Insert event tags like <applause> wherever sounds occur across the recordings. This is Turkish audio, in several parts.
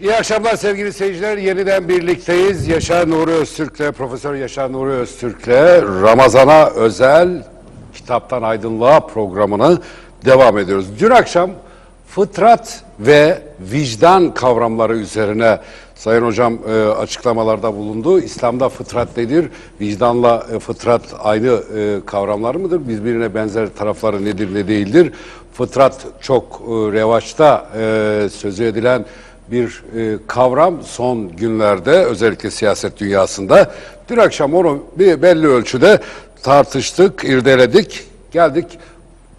İyi akşamlar sevgili seyirciler. Yeniden birlikteyiz. Yaşar Nuri Öztürk'le, Profesör Yaşar Nuri Öztürk'le Ramazan'a özel Kitaptan Aydınlığa programını devam ediyoruz. Dün akşam fıtrat ve vicdan kavramları üzerine Sayın Hocam e, açıklamalarda bulundu. İslam'da fıtrat nedir? Vicdanla e, fıtrat aynı e, kavramlar mıdır? Birbirine benzer tarafları nedir ne değildir? Fıtrat çok e, revaçta e, sözü edilen bir e, kavram son günlerde özellikle siyaset dünyasında. Dün akşam onu bir belli ölçüde tartıştık, irdeledik. Geldik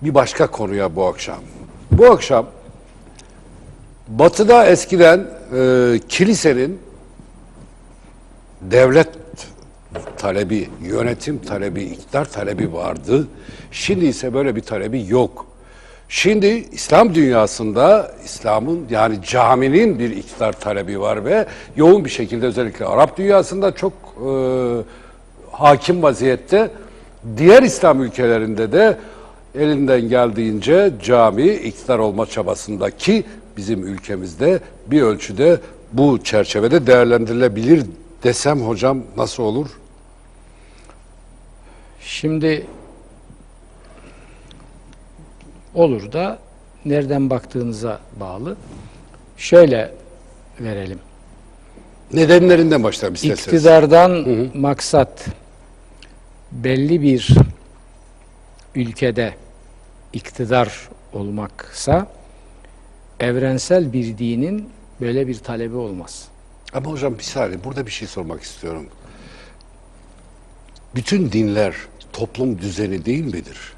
bir başka konuya bu akşam. Bu akşam Batı'da eskiden e, kilisenin devlet talebi, yönetim talebi, iktidar talebi vardı. Şimdi ise böyle bir talebi yok. Şimdi İslam dünyasında İslam'ın yani caminin bir iktidar talebi var ve yoğun bir şekilde özellikle Arap dünyasında çok e, hakim vaziyette. Diğer İslam ülkelerinde de elinden geldiğince cami iktidar olma çabasındaki bizim ülkemizde bir ölçüde bu çerçevede değerlendirilebilir desem hocam nasıl olur? Şimdi olur da nereden baktığınıza bağlı. Şöyle verelim. Nedenlerinden başlayalım isterseniz. İktidardan maksat belli bir ülkede iktidar olmaksa evrensel bir dinin böyle bir talebi olmaz. Ama hocam bir saniye burada bir şey sormak istiyorum. Bütün dinler toplum düzeni değil midir?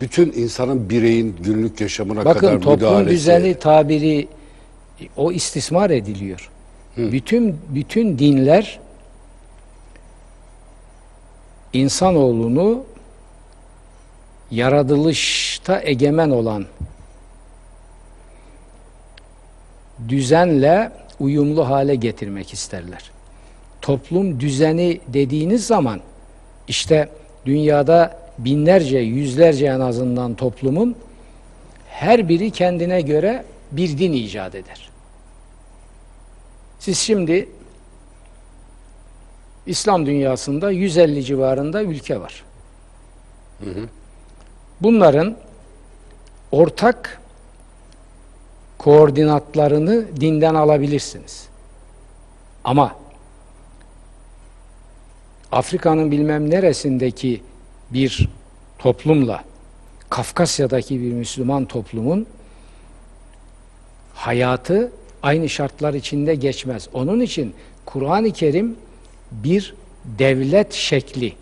Bütün insanın bireyin günlük yaşamına kadar Bakın toplum düzeni tabiri o istismar ediliyor. Bütün bütün dinler insanoğlunu yaratılışta egemen olan düzenle uyumlu hale getirmek isterler. Toplum düzeni dediğiniz zaman işte dünyada binlerce, yüzlerce en azından toplumun her biri kendine göre bir din icat eder. Siz şimdi İslam dünyasında 150 civarında ülke var. Bunların ortak koordinatlarını dinden alabilirsiniz. Ama Afrika'nın bilmem neresindeki bir toplumla Kafkasya'daki bir Müslüman toplumun hayatı aynı şartlar içinde geçmez. Onun için Kur'an-ı Kerim bir devlet şekli,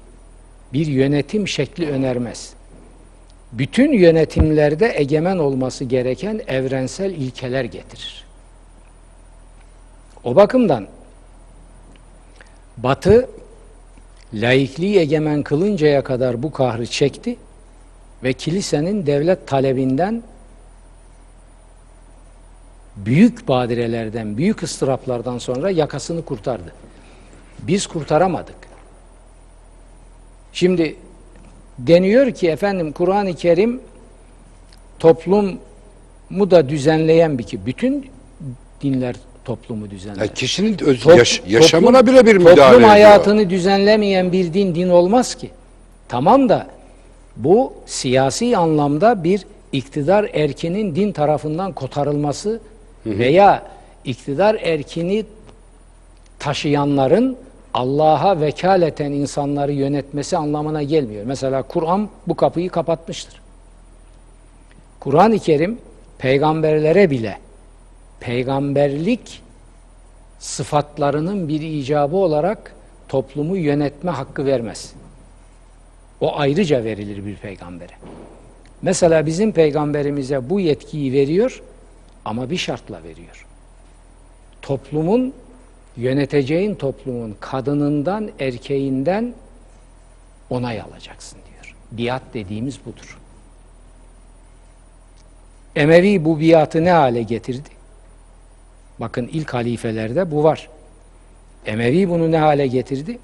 bir yönetim şekli önermez. Bütün yönetimlerde egemen olması gereken evrensel ilkeler getirir. O bakımdan Batı laikliği egemen kılıncaya kadar bu kahrı çekti ve kilisenin devlet talebinden büyük badirelerden, büyük ıstıraplardan sonra yakasını kurtardı. Biz kurtaramadık. Şimdi deniyor ki efendim Kur'an-ı Kerim toplumu da düzenleyen bir ki bütün dinler toplumu düzenler. Yani kişinin öz- Top- yaş- yaşamına toplum- bile bir müdahale Toplum ediyor. hayatını düzenlemeyen bir din din olmaz ki. Tamam da bu siyasi anlamda bir iktidar erkinin din tarafından kotarılması veya iktidar erkini taşıyanların Allah'a vekaleten insanları yönetmesi anlamına gelmiyor. Mesela Kur'an bu kapıyı kapatmıştır. Kur'an-ı Kerim peygamberlere bile peygamberlik sıfatlarının bir icabı olarak toplumu yönetme hakkı vermez. O ayrıca verilir bir peygambere. Mesela bizim peygamberimize bu yetkiyi veriyor ama bir şartla veriyor. Toplumun, yöneteceğin toplumun kadınından, erkeğinden onay alacaksın diyor. Biat dediğimiz budur. Emevi bu biatı ne hale getirdi? Bakın ilk halifelerde bu var. Emevi bunu ne hale getirdi?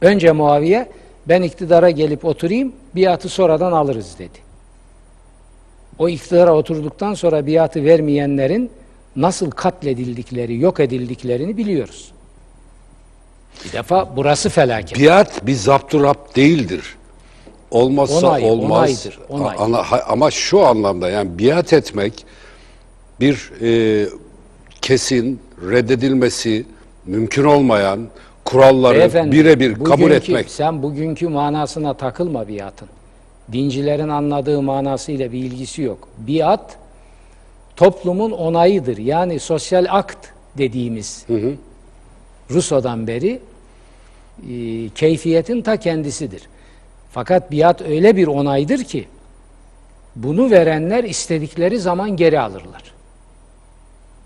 Önce Muaviye ben iktidara gelip oturayım biatı sonradan alırız dedi. O iktidara oturduktan sonra biatı vermeyenlerin nasıl katledildikleri, yok edildiklerini biliyoruz. Bir defa burası felaket. Biat bir zapturapt değildir. Olmazsa Onay, olmaz. onaydır, onay. Ama şu anlamda yani biat etmek bir e, kesin reddedilmesi mümkün olmayan kuralları birebir kabul etmek. Sen bugünkü manasına takılma biatın. Dincilerin anladığı manasıyla bir ilgisi yok. Biat toplumun onayıdır. Yani sosyal akt dediğimiz Ruso'dan beri e, keyfiyetin ta kendisidir. Fakat biat öyle bir onaydır ki bunu verenler istedikleri zaman geri alırlar.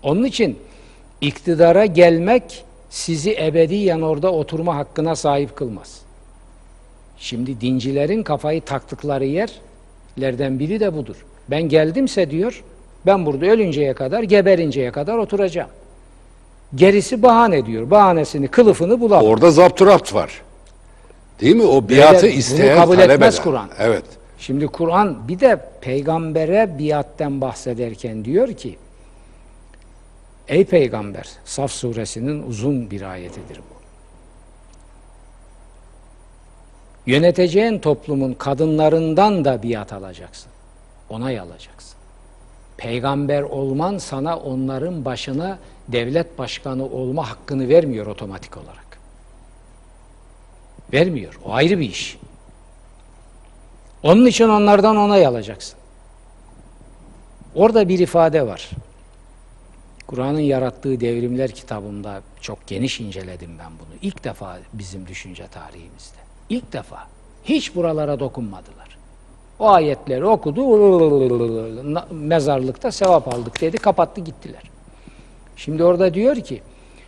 Onun için iktidara gelmek sizi ebediyen orada oturma hakkına sahip kılmaz. Şimdi dincilerin kafayı taktıkları yerlerden biri de budur. Ben geldimse diyor, ben burada ölünceye kadar, geberinceye kadar oturacağım. Gerisi bahane diyor. Bahanesini, kılıfını bulalım. Orada zapturapt var. Değil mi? O biatı bunu isteyen kabul talep etmez. Kur'an. Evet. Şimdi Kur'an bir de peygambere biatten bahsederken diyor ki Ey peygamber Saf suresinin uzun bir ayetidir bu. Yöneteceğin toplumun kadınlarından da biat alacaksın. Onay alacaksın. Peygamber olman sana onların başına devlet başkanı olma hakkını vermiyor otomatik olarak. Vermiyor. O ayrı bir iş. Onun için onlardan onay alacaksın. Orada bir ifade var. Kur'an'ın yarattığı devrimler kitabımda çok geniş inceledim ben bunu. İlk defa bizim düşünce tarihimizde. İlk defa. Hiç buralara dokunmadılar. O ayetleri okudu, mezarlıkta sevap aldık dedi, kapattı gittiler. Şimdi orada diyor ki,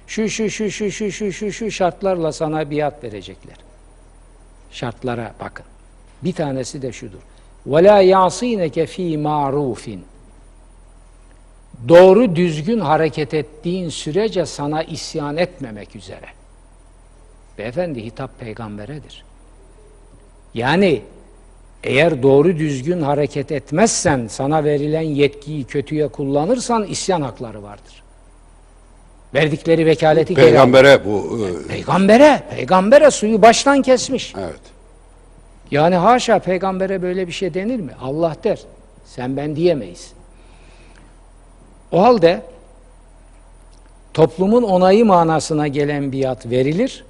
şu şu şu şu şu şu şu şu şartlarla sana biat verecekler. Şartlara bakın. Bir tanesi de şudur. وَلَا يَعْصِينَكَ ف۪ي مَعْرُوفٍ Doğru düzgün hareket ettiğin sürece sana isyan etmemek üzere. Beyefendi hitap peygamberedir. Yani eğer doğru düzgün hareket etmezsen, sana verilen yetkiyi kötüye kullanırsan isyan hakları vardır. Verdikleri vekaleti geri al. Peygambere bu e, Peygambere, peygambere suyu baştan kesmiş. evet. Yani haşa peygambere böyle bir şey denir mi? Allah der. Sen ben diyemeyiz. O halde toplumun onayı manasına gelen biat verilir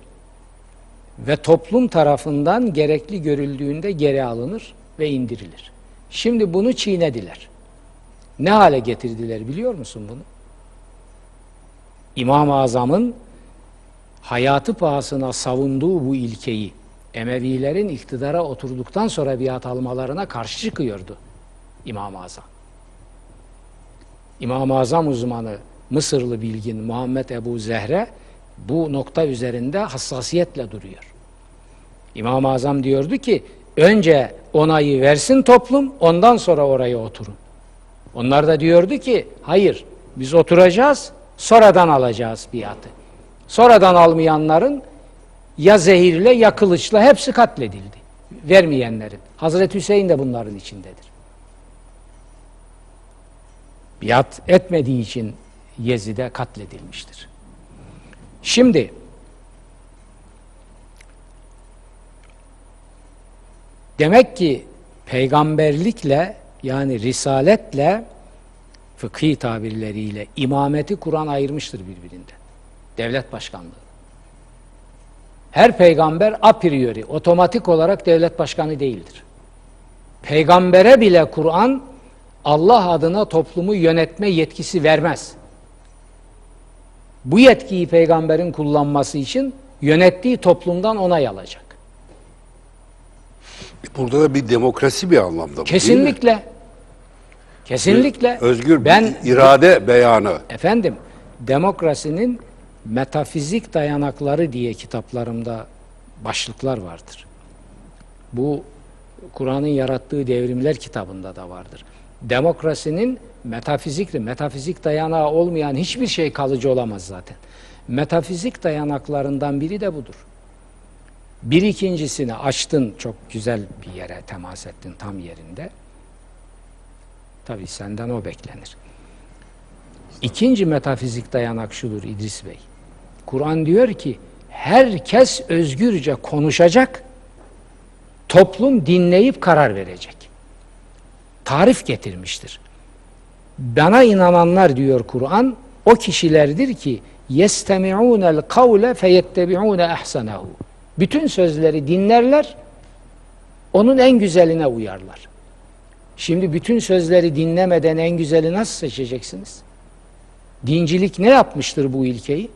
ve toplum tarafından gerekli görüldüğünde geri alınır ve indirilir. Şimdi bunu çiğnediler. Ne hale getirdiler biliyor musun bunu? İmam-ı Azam'ın hayatı pahasına savunduğu bu ilkeyi Emevilerin iktidara oturduktan sonra biat almalarına karşı çıkıyordu İmam-ı Azam. İmam-ı Azam uzmanı Mısırlı bilgin Muhammed Ebu Zehre bu nokta üzerinde hassasiyetle duruyor. İmam-ı Azam diyordu ki önce onayı versin toplum ondan sonra oraya oturun. Onlar da diyordu ki hayır biz oturacağız sonradan alacağız biatı. Sonradan almayanların ya zehirle ya kılıçla hepsi katledildi. Vermeyenlerin. Hazreti Hüseyin de bunların içindedir. Biat etmediği için Yezid'e katledilmiştir. Şimdi demek ki peygamberlikle yani risaletle fıkhi tabirleriyle imameti Kur'an ayırmıştır birbirinden. Devlet başkanlığı. Her peygamber a priori, otomatik olarak devlet başkanı değildir. Peygambere bile Kur'an Allah adına toplumu yönetme yetkisi vermez. Bu yetkiyi peygamberin kullanması için yönettiği toplumdan onay alacak. Burada da bir demokrasi bir anlamda bu, değil mi? Kesinlikle. Kesinlikle. Özgür ben irade beyanı. Efendim, demokrasinin metafizik dayanakları diye kitaplarımda başlıklar vardır. Bu Kur'an'ın yarattığı devrimler kitabında da vardır. Demokrasinin metafizikli, metafizik dayanağı olmayan hiçbir şey kalıcı olamaz zaten. Metafizik dayanaklarından biri de budur. Bir ikincisini açtın çok güzel bir yere temas ettin tam yerinde. Tabii senden o beklenir. İkinci metafizik dayanak şudur İdris Bey. Kur'an diyor ki herkes özgürce konuşacak, toplum dinleyip karar verecek. Tarif getirmiştir. Bana inananlar diyor Kur'an, o kişilerdir ki yestemi'ûnel kavle feyettebi'ûne ahsenehu. Bütün sözleri dinlerler, onun en güzeline uyarlar. Şimdi bütün sözleri dinlemeden en güzeli nasıl seçeceksiniz? Dincilik ne yapmıştır bu ilkeyi?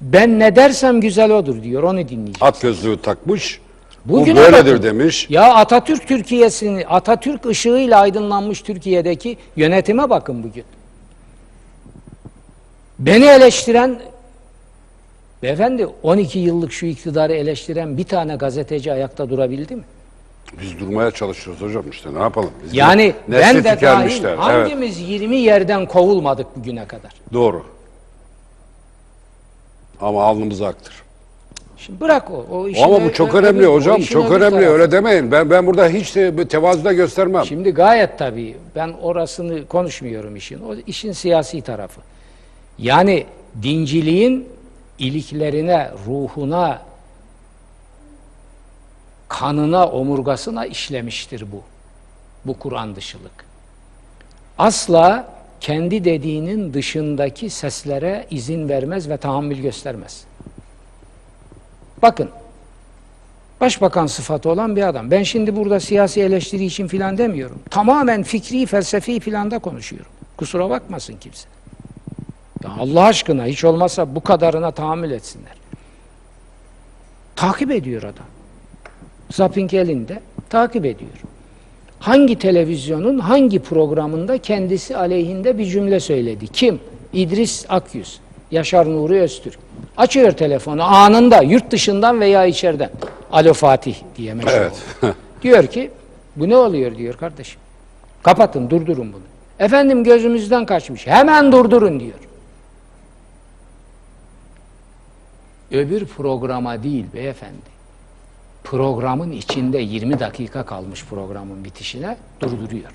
Ben ne dersem güzel odur diyor, onu dinleyecek. At gözlüğü takmış. Bugüne bu böyledir bakın. demiş. Ya Atatürk Türkiye'sini, Atatürk ışığıyla aydınlanmış Türkiye'deki yönetime bakın bugün. Beni eleştiren, beyefendi 12 yıllık şu iktidarı eleştiren bir tane gazeteci ayakta durabildi mi? Biz durmaya çalışıyoruz hocam işte ne yapalım. Biz Yani de ben de dahil tükenmişler. Evet, hangimiz 20 yerden kovulmadık bugüne kadar? doğru. Ama alnımız aktır. Şimdi bırak o. o işin Ama bu çok önemli o hocam. Çok önemli. tarafı. Öyle demeyin. Ben ben burada hiç tevazu da göstermem. Şimdi gayet tabii ben orasını konuşmuyorum işin. O işin siyasi tarafı. Yani dinciliğin iliklerine, ruhuna, kanına, omurgasına işlemiştir bu. Bu Kur'an dışılık. Asla kendi dediğinin dışındaki seslere izin vermez ve tahammül göstermez. Bakın, başbakan sıfatı olan bir adam. Ben şimdi burada siyasi eleştiri için filan demiyorum. Tamamen fikri, felsefi planda konuşuyorum. Kusura bakmasın kimse. Ya Allah aşkına hiç olmazsa bu kadarına tahammül etsinler. Takip ediyor adam. Zapping elinde takip ediyor. Hangi televizyonun hangi programında kendisi aleyhinde bir cümle söyledi? Kim? İdris Akyüz, Yaşar Nuri Öztürk. Açıyor telefonu anında yurt dışından veya içeriden. Alo Fatih diye meşhur Evet. oldu. <laughs> Diyor ki bu ne oluyor diyor kardeşim. Kapatın durdurun bunu. Efendim gözümüzden kaçmış. Hemen durdurun diyor. Öbür programa değil beyefendi. Programın içinde 20 dakika kalmış programın bitişine durduruyor.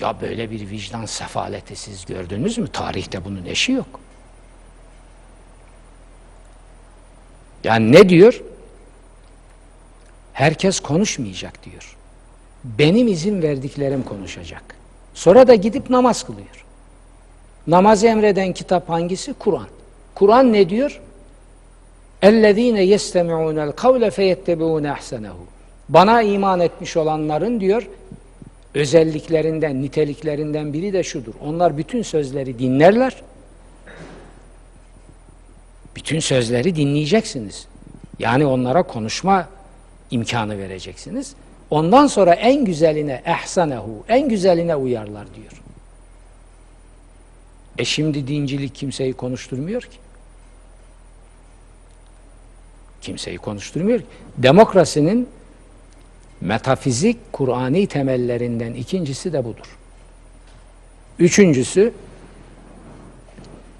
Ya böyle bir vicdan sefaleti siz gördünüz mü? Tarihte bunun eşi yok. Yani ne diyor? Herkes konuşmayacak diyor. Benim izin verdiklerim konuşacak. Sonra da gidip namaz kılıyor. Namazı emreden kitap hangisi? Kur'an. Kur'an ne diyor? اَلَّذ۪ينَ يَسْتَمِعُونَ الْقَوْلَ فَيَتَّبِعُونَ اَحْسَنَهُ Bana iman etmiş olanların diyor, özelliklerinden, niteliklerinden biri de şudur. Onlar bütün sözleri dinlerler. Bütün sözleri dinleyeceksiniz. Yani onlara konuşma imkanı vereceksiniz. Ondan sonra en güzeline ehsanehu, en güzeline uyarlar diyor. E şimdi dincilik kimseyi konuşturmuyor ki. Kimseyi konuşturmuyor ki. Demokrasinin metafizik, Kur'ani temellerinden ikincisi de budur. Üçüncüsü,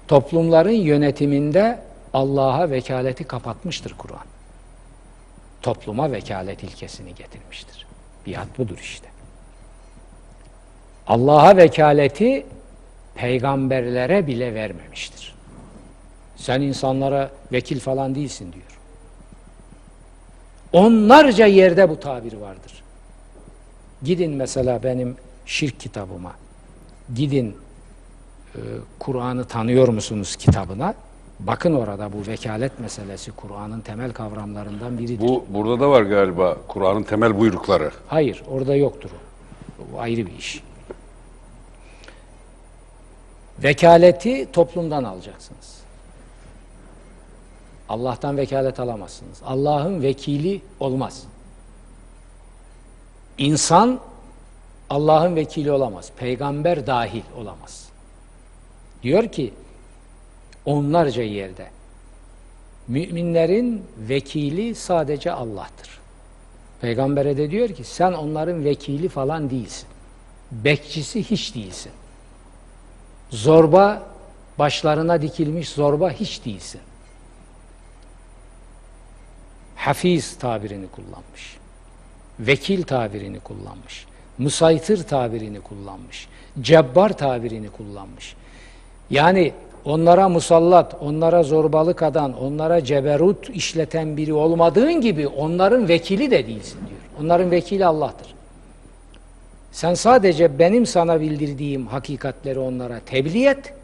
toplumların yönetiminde Allah'a vekaleti kapatmıştır Kur'an. Topluma vekalet ilkesini getirmiştir. Biat budur işte. Allah'a vekaleti peygamberlere bile vermemiştir. Sen insanlara vekil falan değilsin diyor. Onlarca yerde bu tabir vardır. Gidin mesela benim şirk kitabıma. Gidin e, Kur'an'ı tanıyor musunuz kitabına? Bakın orada bu vekalet meselesi Kur'an'ın temel kavramlarından biridir. Bu burada da var galiba Kur'an'ın temel buyrukları. Hayır, orada yoktur o. Bu ayrı bir iş. Vekaleti toplumdan alacaksınız. Allah'tan vekalet alamazsınız. Allah'ın vekili olmaz. İnsan Allah'ın vekili olamaz. Peygamber dahil olamaz. Diyor ki onlarca yerde müminlerin vekili sadece Allah'tır. Peygamber'e de diyor ki sen onların vekili falan değilsin. Bekçisi hiç değilsin. Zorba başlarına dikilmiş zorba hiç değilsin. Hafiz tabirini kullanmış. Vekil tabirini kullanmış. Musaytır tabirini kullanmış. Cebbar tabirini kullanmış. Yani onlara musallat, onlara zorbalık adan, onlara ceberut işleten biri olmadığın gibi onların vekili de değilsin diyor. Onların vekili Allah'tır. Sen sadece benim sana bildirdiğim hakikatleri onlara tebliğ et,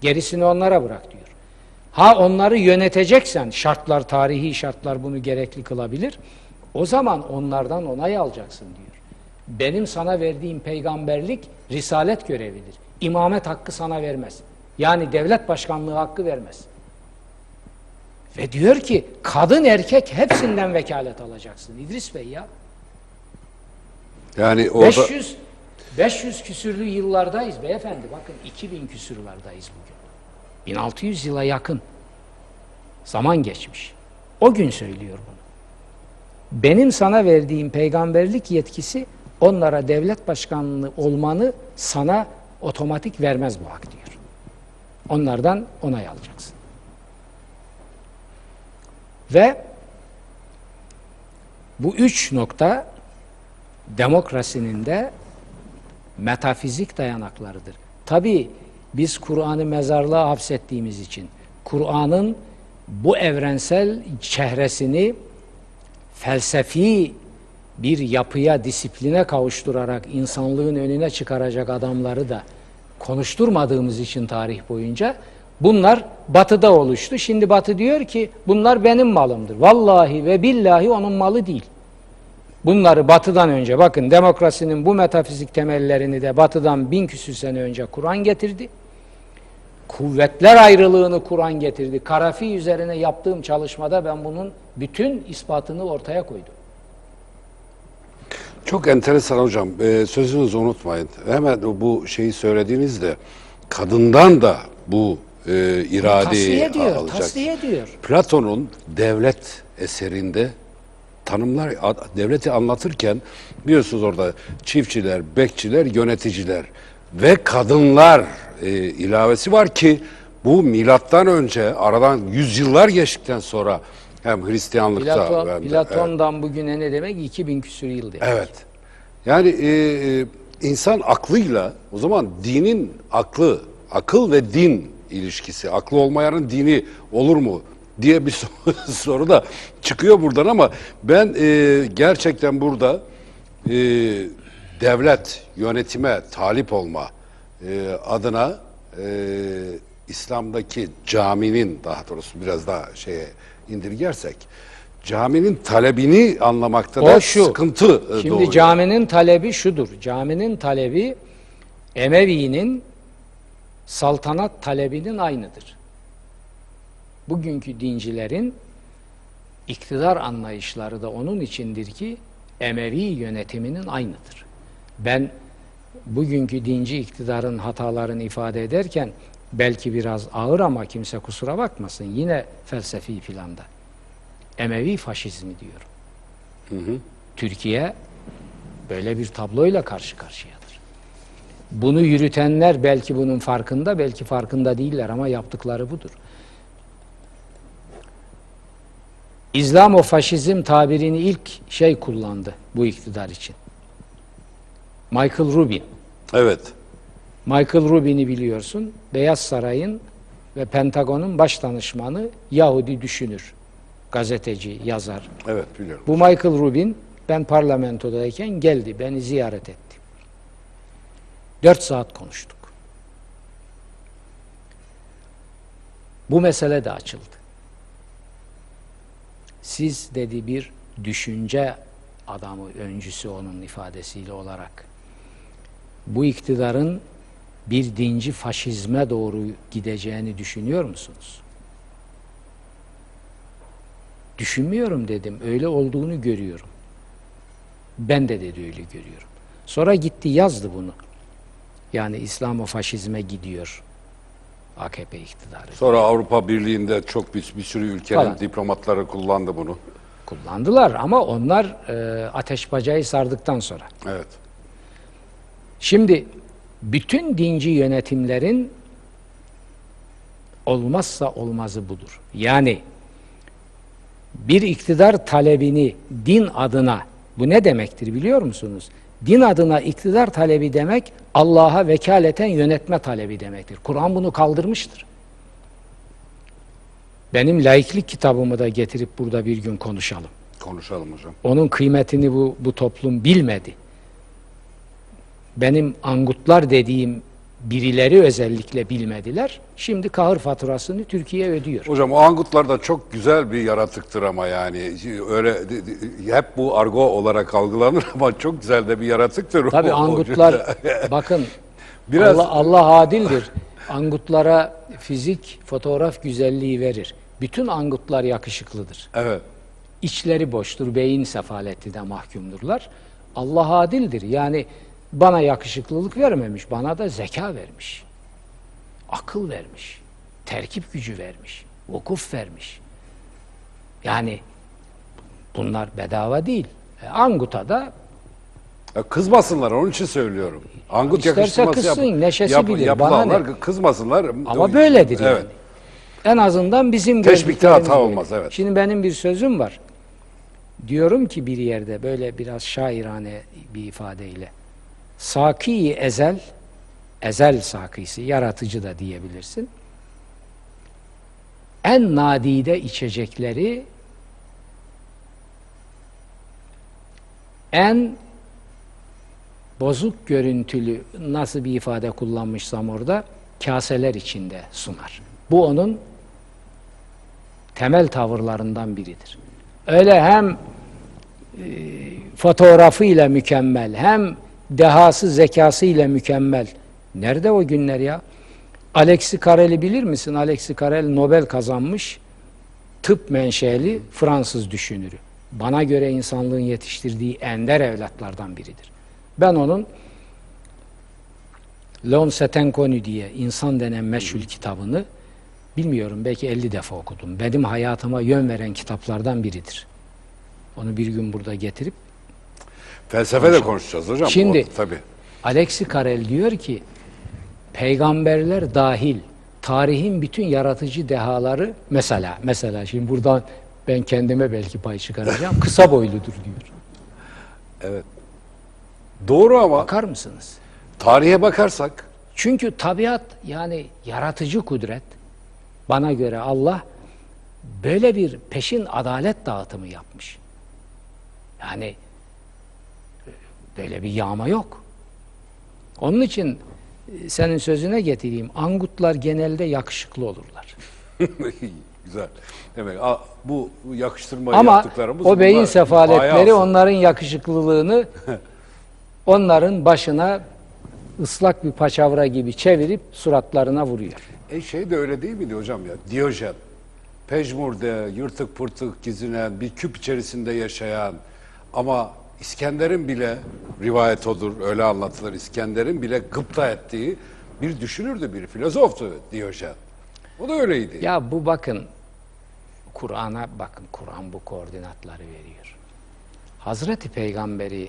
gerisini onlara bırak diyor. Ha onları yöneteceksen, şartlar, tarihi şartlar bunu gerekli kılabilir. O zaman onlardan onay alacaksın diyor. Benim sana verdiğim peygamberlik risalet görevidir. İmamet hakkı sana vermez. Yani devlet başkanlığı hakkı vermez. Ve diyor ki kadın erkek hepsinden vekalet alacaksın İdris Bey ya. Yani orada 500 500 küsürlü yıllardayız beyefendi. Bakın 2000 küsürlardayız bugün. 1600 yıla yakın zaman geçmiş. O gün söylüyor bunu. Benim sana verdiğim peygamberlik yetkisi onlara devlet başkanlığı olmanı sana otomatik vermez bu hak diyor. Onlardan onay alacaksın. Ve bu üç nokta demokrasinin de metafizik dayanaklarıdır. Tabi biz Kur'an'ı mezarlığa hapsettiğimiz için Kur'an'ın bu evrensel çehresini felsefi bir yapıya, disipline kavuşturarak insanlığın önüne çıkaracak adamları da konuşturmadığımız için tarih boyunca bunlar batıda oluştu. Şimdi batı diyor ki bunlar benim malımdır. Vallahi ve billahi onun malı değil. Bunları batıdan önce bakın demokrasinin bu metafizik temellerini de batıdan bin küsür sene önce Kur'an getirdi. Kuvvetler ayrılığını Kur'an getirdi. Karafi üzerine yaptığım çalışmada ben bunun bütün ispatını ortaya koydum. Çok enteresan hocam. Ee, sözünüzü unutmayın. Hemen bu şeyi söylediğinizde kadından da bu e, iradeyi Tasfiye alacak. tasfiye ediyor. Platon'un devlet eserinde tanımlar devleti anlatırken biliyorsunuz orada çiftçiler, bekçiler, yöneticiler ve kadınlar e, ilavesi var ki bu milattan önce aradan yüzyıllar geçtikten sonra hem Hristiyanlıkta Platon, hem de- evet. Platon'dan bugüne ne demek? 2000 küsür yıl demek. Evet. Yani e, e, insan aklıyla o zaman dinin aklı, akıl ve din ilişkisi, aklı olmayanın dini olur mu diye bir <laughs> soru, da çıkıyor buradan ama ben e, gerçekten burada e, devlet yönetime talip olma e, adına e, İslam'daki caminin daha doğrusu biraz daha şeye indirgersek caminin talebini anlamakta da O şu. sıkıntı e, Şimdi doğuyor. caminin talebi şudur. Caminin talebi Emevi'nin saltanat talebinin aynıdır. Bugünkü dincilerin iktidar anlayışları da onun içindir ki Emevi yönetiminin aynıdır. Ben bugünkü dinci iktidarın hatalarını ifade ederken belki biraz ağır ama kimse kusura bakmasın yine felsefi planda. Emevi faşizmi diyorum. Türkiye böyle bir tabloyla karşı karşıyadır. Bunu yürütenler belki bunun farkında, belki farkında değiller ama yaptıkları budur. İslamofaşizm tabirini ilk şey kullandı bu iktidar için. Michael Rubin. Evet. Michael Rubin'i biliyorsun. Beyaz Saray'ın ve Pentagon'un baş danışmanı Yahudi düşünür. Gazeteci, yazar. Evet biliyorum. Bu Michael Rubin ben parlamentodayken geldi, beni ziyaret etti. Dört saat konuştuk. Bu mesele de açıldı. Siz dedi bir düşünce adamı, öncüsü onun ifadesiyle olarak bu iktidarın bir dinci faşizme doğru gideceğini düşünüyor musunuz? Düşünmüyorum dedim. Öyle olduğunu görüyorum. Ben de dedi öyle görüyorum. Sonra gitti yazdı bunu. Yani İslamofaşizme gidiyor AKP iktidarı. Sonra Avrupa Birliği'nde çok bir, bir sürü ülkenin Falan. diplomatları kullandı bunu. Kullandılar ama onlar e, ateş bacayı sardıktan sonra. Evet. Şimdi bütün dinci yönetimlerin olmazsa olmazı budur. Yani bir iktidar talebini din adına bu ne demektir biliyor musunuz? Din adına iktidar talebi demek Allah'a vekaleten yönetme talebi demektir. Kur'an bunu kaldırmıştır. Benim laiklik kitabımı da getirip burada bir gün konuşalım. Konuşalım hocam. Onun kıymetini bu, bu toplum bilmedi. Benim angutlar dediğim birileri özellikle bilmediler. Şimdi kahır faturasını Türkiye ödüyor. Hocam o angutlar da çok güzel bir yaratıktır ama yani öyle hep bu argo olarak algılanır <laughs> ama çok güzel de bir yaratıktır. Tabii o- angutlar <laughs> bakın Biraz- Allah, Allah adildir. Angutlara fizik, fotoğraf güzelliği verir. Bütün angutlar yakışıklıdır. evet. İçleri boştur, beyin sefaletine mahkumdurlar. Allah adildir. Yani bana yakışıklılık vermemiş, bana da zeka vermiş. Akıl vermiş. Terkip gücü vermiş. Vukuf vermiş. Yani bunlar bedava değil. E, Angut'a da Ya kızmasınlar onun için söylüyorum. Angut İsterse yakıştırması yap, kızsın, neşesi yap- bilir, yapılanlar bana kızmasınlar. Ama böyledir yani. Evet. En azından bizim gördüklerimiz hata olmaz, evet. Şimdi benim bir sözüm var. Diyorum ki bir yerde böyle biraz şairane bir ifadeyle. Saki ezel, ezel sakisi, yaratıcı da diyebilirsin. En nadide içecekleri en bozuk görüntülü nasıl bir ifade kullanmışsam orada kaseler içinde sunar. Bu onun temel tavırlarından biridir. Öyle hem e, fotoğrafıyla mükemmel hem dehası zekasıyla mükemmel. Nerede o günler ya? Alexi Carrel'i bilir misin? Alexi Carrel Nobel kazanmış tıp menşeli Fransız düşünürü. Bana göre insanlığın yetiştirdiği ender evlatlardan biridir. Ben onun L'Homme inconnu diye insan denen meşhur kitabını bilmiyorum belki 50 defa okudum. Benim hayatıma yön veren kitaplardan biridir. Onu bir gün burada getirip Felsefe de konuşacağız hocam. Şimdi- O- tabii. Alexi Carrel diyor ki peygamberler dahil tarihin bütün yaratıcı dehaları mesela mesela şimdi buradan ben kendime belki pay çıkaracağım <laughs> kısa boyludur diyor. Evet. Doğru ama Bakar mısınız? tarihe bakarsak Çünkü tabiat yani yaratıcı kudret bana göre Allah böyle bir peşin adalet dağıtımı yapmış. Yani böyle bir yağma yok. Onun için e, senin sözüne getireyim. Angutlar genelde yakışıklı olurlar. <laughs> güzel. Demek a- bu yakıştırmayı Ama yaptıklarımız o beyin sefaletleri onların yakışıklılığını <laughs> onların başına ıslak bir paçavra gibi çevirip suratlarına vuruyor. E şey de öyle değil miydi hocam ya? Diyojen. Pejmur'da yırtık pırtık gezinen, bir küp içerisinde yaşayan ama İskender'in bile rivayet odur, öyle anlatılır. İskender'in bile gıpta ettiği bir düşünürdü, bir filozoftu Diyojen. O da öyleydi. Ya bu bakın Kur'an'a bakın Kur'an bu koordinatları veriyor. Hazreti Peygamberi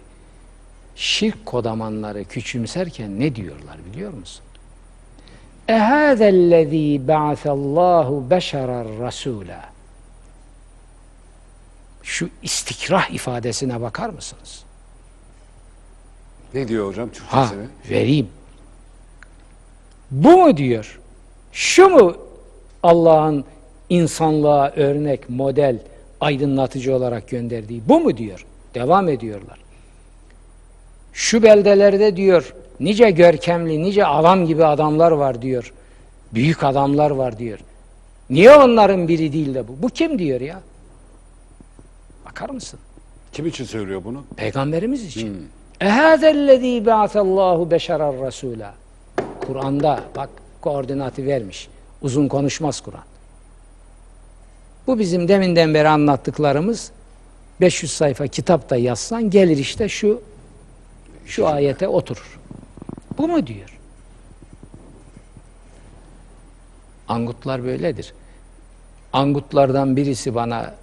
şirk kodamanları küçümserken ne diyorlar biliyor musun? Ehâzellezî ba'athallâhu beşerar rasûlâ Şu istikrah ifadesine bakar mısınız? Ne diyor hocam Ha Türkçesini? vereyim. Bu mu diyor? Şu mu Allah'ın insanlığa örnek, model, aydınlatıcı olarak gönderdiği? Bu mu diyor? Devam ediyorlar. Şu beldelerde diyor nice görkemli, nice adam gibi adamlar var diyor. Büyük adamlar var diyor. Niye onların biri değil de bu? Bu kim diyor ya? Bakar mısın? Kim için söylüyor bunu? Peygamberimiz için. Ehâzellezî ba'athallâhu beşerar rasûlâ. Kur'an'da bak koordinatı vermiş. Uzun konuşmaz Kur'an. Bu bizim deminden beri anlattıklarımız 500 sayfa kitapta yazsan gelir işte şu şu ayete oturur. Bu mu diyor? Angutlar böyledir. Angutlardan birisi bana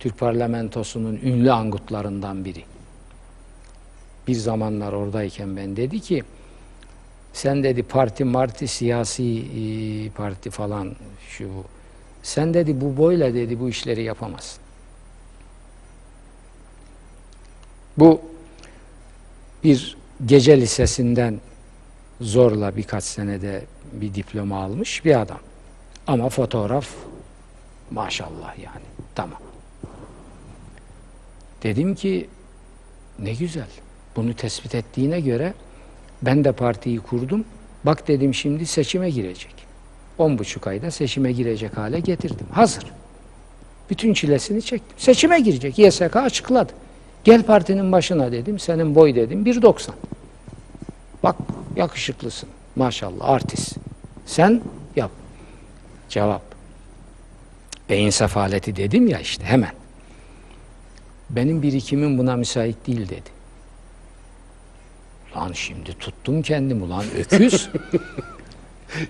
Türk parlamentosunun ünlü angutlarından biri. Bir zamanlar oradayken ben dedi ki sen dedi parti marti siyasi e, parti falan şu bu. Sen dedi bu boyla dedi bu işleri yapamazsın. Bu bir gece lisesinden zorla birkaç senede bir diploma almış bir adam. Ama fotoğraf maşallah yani tamam. Dedim ki ne güzel. Bunu tespit ettiğine göre ben de partiyi kurdum. Bak dedim şimdi seçime girecek. On buçuk ayda seçime girecek hale getirdim. Hazır. Bütün çilesini çektim. Seçime girecek. YSK açıkladı. Gel partinin başına dedim. Senin boy dedim 1.90. Bak yakışıklısın. Maşallah artist. Sen yap. Cevap. Beyin sefaleti dedim ya işte hemen. Benim birikimim buna müsait değil dedi. Lan şimdi tuttum kendimi ulan <laughs> öküz.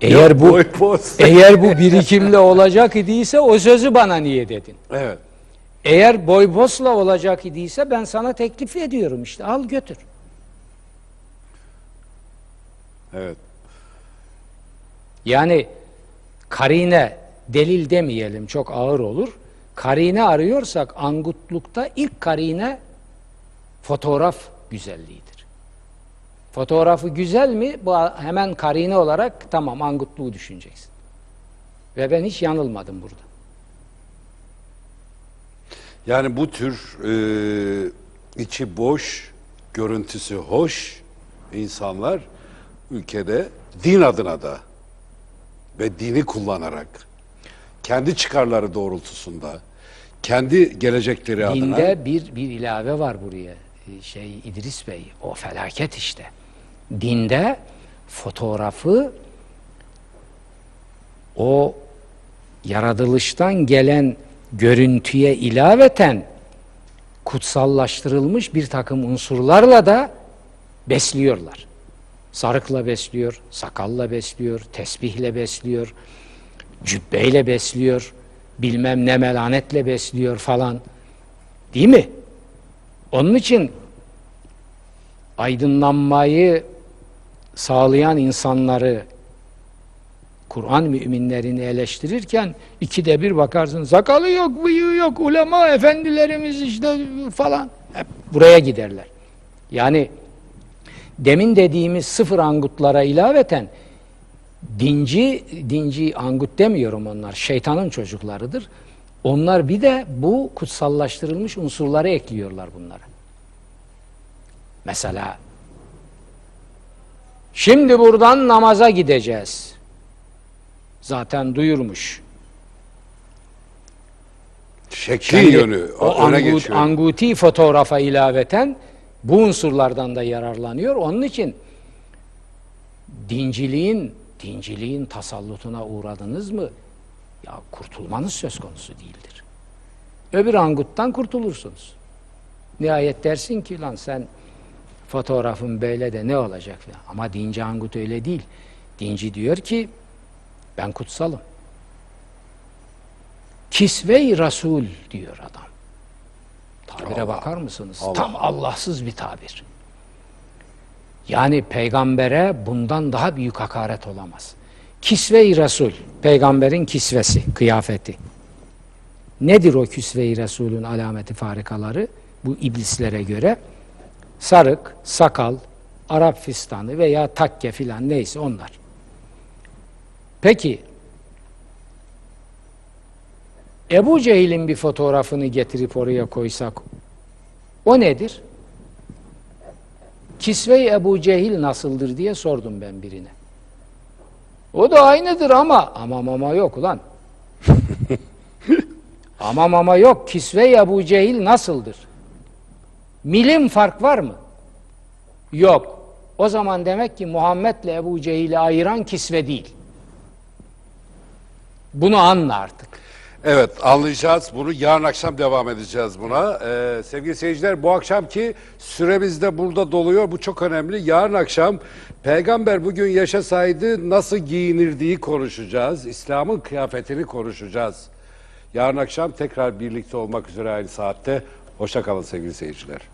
eğer bu <laughs> eğer bu birikimle olacak idiyse o sözü bana niye dedin? Evet. Eğer boy posla olacak idiyse ben sana teklif ediyorum işte al götür. Evet. Yani karine delil demeyelim çok ağır olur. Karine arıyorsak angutlukta ilk karine fotoğraf güzelliğidir. Fotoğrafı güzel mi? Bu hemen karine olarak tamam angutluğu düşüneceksin. Ve ben hiç yanılmadım burada. Yani bu tür e, içi boş, görüntüsü hoş insanlar ülkede din adına da ve dini kullanarak kendi çıkarları doğrultusunda kendi gelecekleri adına Dinde bir bir ilave var buraya. Ee, Şey İdris Bey, o felaket işte. Dinde fotoğrafı o yaratılıştan gelen görüntüye ilaveten kutsallaştırılmış bir takım unsurlarla da besliyorlar. Sarıkla besliyor, sakalla besliyor, tesbihle besliyor, cübbeyle besliyor, bilmem ne melanetle besliyor falan. Değil mi? Onun için aydınlanmayı sağlayan insanları Kur'an müminlerini eleştirirken ikide bir bakarsın sakalı yok, bıyığı yok, ulema efendilerimiz işte falan. Hep buraya giderler. Yani demin dediğimiz sıfır angutlara ilaveten dinci, dinci angut demiyorum onlar, şeytanın çocuklarıdır. Onlar bir de bu kutsallaştırılmış unsurları ekliyorlar bunlara. Mesela şimdi buradan namaza gideceğiz. Zaten duyurmuş. şekli yönü o öne angut, geçiyor. anguti fotoğrafa ilaveten bu unsurlardan da yararlanıyor. Onun için dinciliğin dinciliğin tasallutuna uğradınız mı? Ya kurtulmanız söz konusu değildir. Öbür anguttan kurtulursunuz. Nihayet dersin ki lan sen fotoğrafın böyle de ne olacak ya? Ama dinci angut öyle değil. Dinci diyor ki ben kutsalım. Kisve-i Rasul diyor adam. Tabire Allah. bakar mısınız? Allah. Tam Allahsız bir tabir. Yani peygambere bundan daha büyük hakaret olamaz. Kisve-i Resul, peygamberin kisvesi, kıyafeti. Nedir o kisve-i Resul'ün alameti farikaları? Bu iblislere göre sarık, sakal, Arap fistanı veya takke filan neyse onlar. Peki Ebu Cehil'in bir fotoğrafını getirip oraya koysak o nedir? Kisve-i Ebu Cehil nasıldır diye sordum ben birine. O da aynıdır ama ama mama yok ulan. <laughs> ama mama yok. Kisve-i Ebu Cehil nasıldır? Milim fark var mı? Yok. O zaman demek ki Muhammed'le Ebu Cehil'i ayıran kisve değil. Bunu anla artık. Evet anlayacağız bunu. Yarın akşam devam edeceğiz buna. Ee, sevgili seyirciler bu akşamki süremiz de burada doluyor. Bu çok önemli. Yarın akşam peygamber bugün yaşasaydı nasıl giyinirdiği konuşacağız. İslam'ın kıyafetini konuşacağız. Yarın akşam tekrar birlikte olmak üzere aynı saatte. Hoşça kalın sevgili seyirciler.